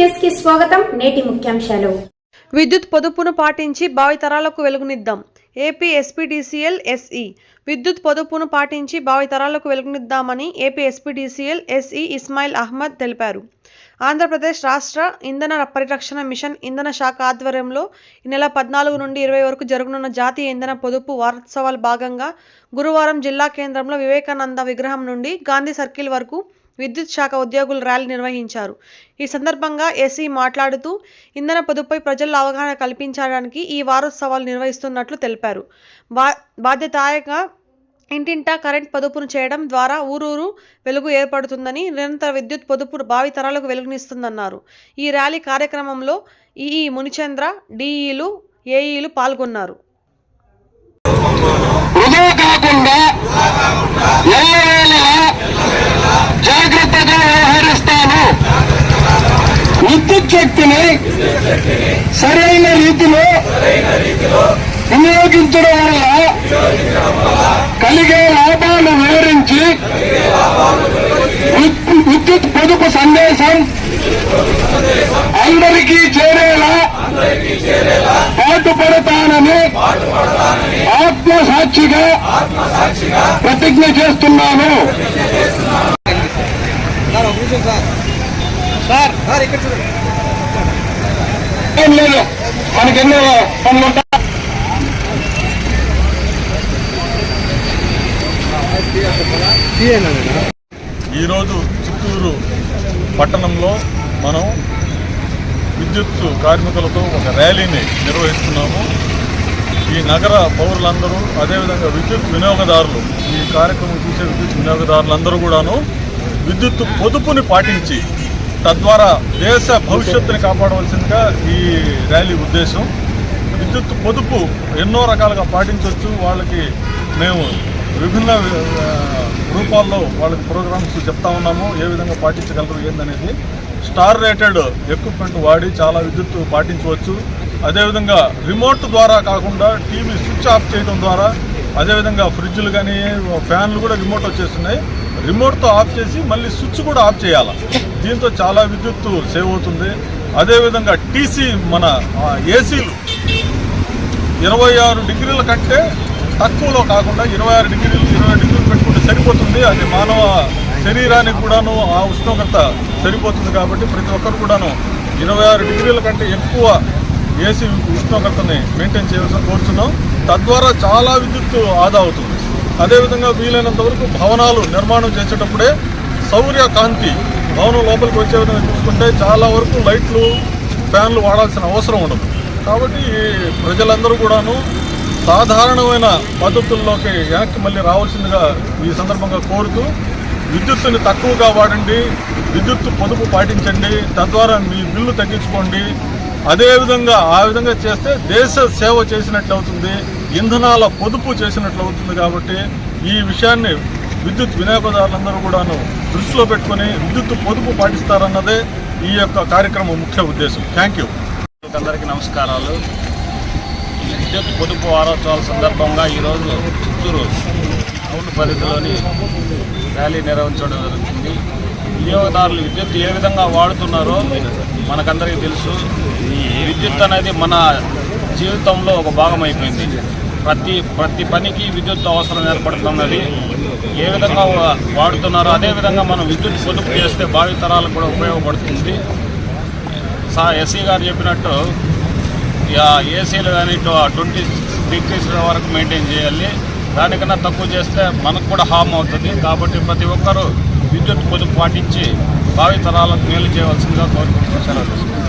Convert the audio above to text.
న్యూస్కి స్వాగతం నేటి ముఖ్యాంశాలు. విద్యుత్ పొదుపును పాటించి భావితరాలకు వెలుగునిద్దాం. AP SPDCL SE. విద్యుత్ పొదుపును పాటించి భావితరాలకు వెలుగునిద్దామని AP SPDCL SE Ismail Ahmed తెలిపారు. ఆంధ్రప్రదేశ్ రాష్ట్ర ఇంధన పరిరక్షణ మిషన్ ఇంధన శాఖ ఆధ్వర్యంలో ఈ నెల పద్నాలుగు నుండి ఇరవై వరకు జరగనున్న జాతీయ ఇంధన పొదుపు వారోత్సవాల భాగంగా గురువారం జిల్లా కేంద్రంలో వివేకానంద విగ్రహం నుండి గాంధీ సర్కిల్ వరకు విద్యుత్ శాఖ ఉద్యోగులు ర్యాలీ నిర్వహించారు. ఈ సందర్భంగా ఎస్సీ మాట్లాడుతూ ఇంధన పొదుపుపై ప్రజల్లో అవగాహన కల్పించడానికి ఈ వారోత్సవాలు నిర్వహిస్తున్నట్లు తెలిపారు. బా బాధ్యతాయక ఇంటింటా కరెంట్ పొదుపును చేయడం ద్వారా ఊరూరు వెలుగు ఏర్పడుతుందని నిరంతర విద్యుత్ పొదుపు భావి తరాలకు వెలుగునిస్తుందన్నారు. ఈ ర్యాలీ కార్యక్రమంలో ఈఈ మునిచంద్ర డిఈలు ఏఈలు పాల్గొన్నారు. కాకుండా సరైన రీతిలో వినియోగించడం వల్ల కలిగే లాభాలు వివరించి విద్యుత్ పొదుపు సందేశం అందరికీ చేరేలా పాటుపడతానని ఆత్మసాక్షిగా ప్రతిజ్ఞ చేస్తున్నాను. ఏం లేదు. మనకెన్నో పనులు ఉంటాయి. ఈరోజు చిత్తూరు పట్టణంలో మనం విద్యుత్ కార్మికులతో ఒక ర్యాలీని నిర్వహిస్తున్నాము. ఈ నగర పౌరులందరూ అదేవిధంగా విద్యుత్ వినియోగదారులు ఈ కార్యక్రమం చూసే విద్యుత్ వినియోగదారులందరూ కూడాను విద్యుత్ పొదుపుని పాటించి తద్వారా దేశ భవిష్యత్తుని కాపాడవలసిందిగా ఈ ర్యాలీ ఉద్దేశం. విద్యుత్ పొదుపు ఎన్నో రకాలుగా పాటించవచ్చు. వాళ్ళకి మేము విభిన్న రూపాల్లో వాళ్ళకి ప్రోగ్రామ్స్ చెప్తా ఉన్నాము. ఏ విధంగా పాటించగలరు ఏందనేది. స్టార్ రేటెడ్ ఎక్విప్మెంట్ వాడి చాలా విద్యుత్ పాటించవచ్చు. అదేవిధంగా రిమోట్ ద్వారా కాకుండా టీవీ స్విచ్ ఆఫ్ చేయడం ద్వారా అదేవిధంగా ఫ్రిడ్జ్లు కానీ ఫ్యాన్లు కూడా రిమోట్ వచ్చేస్తున్నాయి. రిమోట్తో ఆఫ్ చేసి మళ్ళీ స్విచ్ కూడా ఆఫ్ చేయాలి? దీంతో చాలా విద్యుత్ సేవ్ అవుతుంది. అదేవిధంగా టీసీ మన ఆ, ఏసీలు ఇరవై ఆరు డిగ్రీల కంటే తక్కువలో కాకుండా ఇరవై ఆరు డిగ్రీలు ఇరవై డిగ్రీలు పెట్టుకుంటే సరిపోతుంది. అది మానవ శరీరానికి కూడాను ఆ ఉష్ణోగ్రత సరిపోతుంది కాబట్టి ప్రతి ఒక్కరు కూడాను ఇరవై ఆరు డిగ్రీల కంటే ఎక్కువ ఏసీ ఉష్ణోగ్రతని మెయింటైన్ చేయాల్సిన కోరుతున్నాం. తద్వారా చాలా విద్యుత్ ఆదా అవుతుంది. అదేవిధంగా వీలైనంత వరకు భవనాలు నిర్మాణం చేసేటప్పుడే సౌర్య కాంతి భవనం లోపలికి వచ్చే విధంగా చూసుకుంటే చాలా వరకు లైట్లు ఫ్యాన్లు వాడాల్సిన అవసరం ఉండదు. కాబట్టి ప్రజలందరూ కూడాను సాధారణమైన పద్ధతుల్లోకి వెనక్కి మళ్ళీ రావాల్సిందిగా ఈ సందర్భంగా కోరుతూ విద్యుత్తుని తక్కువగా వాడండి విద్యుత్ పొదుపు పాటించండి తద్వారా మీ బిల్లు తగ్గించుకోండి. అదేవిధంగా ఆ విధంగా చేస్తే దేశ సేవ చేసినట్లు అవుతుంది ఇంధనాల పొదుపు చేసినట్లు అవుతుంది కాబట్టి ఈ విషయాన్ని విద్యుత్ వినియోగదారులందరూ కూడాను దృష్టిలో పెట్టుకుని విద్యుత్ పొదుపు పాటిస్తారన్నదే ఈ యొక్క కార్యక్రమం ముఖ్య ఉద్దేశం. థ్యాంక్ యూ అందరికీ నమస్కారాలు. విద్యుత్ పొదుపు వారోత్సవాల సందర్భంగా ఈరోజు చిత్తూరు టౌన్ పరిధిలోని ర్యాలీ నిర్వహించడం జరుగుతుంది. వినియోగదారులు విద్యుత్ ఏ విధంగా వాడుతున్నారో మనకందరికీ తెలుసు. విద్యుత్ అనేది మన జీవితంలో ఒక భాగం అయిపోయింది ప్రతి ప్రతి పనికి విద్యుత్ అవసరం ఏర్పడుతున్నది ఏ విధంగా వాడుతున్నారో అదేవిధంగా మనం విద్యుత్ పొదుపు చేస్తే భావితరాలకు కూడా ఉపయోగపడుతుంది. సా ఎస్సీ గారు చెప్పినట్టు ఇక ఏసీలు కానీ ట్వంటీ డిగ్రీస్ వరకు మెయింటైన్ చేయాలి. దానికన్నా తక్కువ చేస్తే మనకు కూడా హామ్ అవుతుంది. కాబట్టి ప్రతి ఒక్కరూ విద్యుత్ పొదుపు పాటించి భావి తరాలకు మేలు చేయవలసిందిగా కోరుకుంటున్నాను సెలవు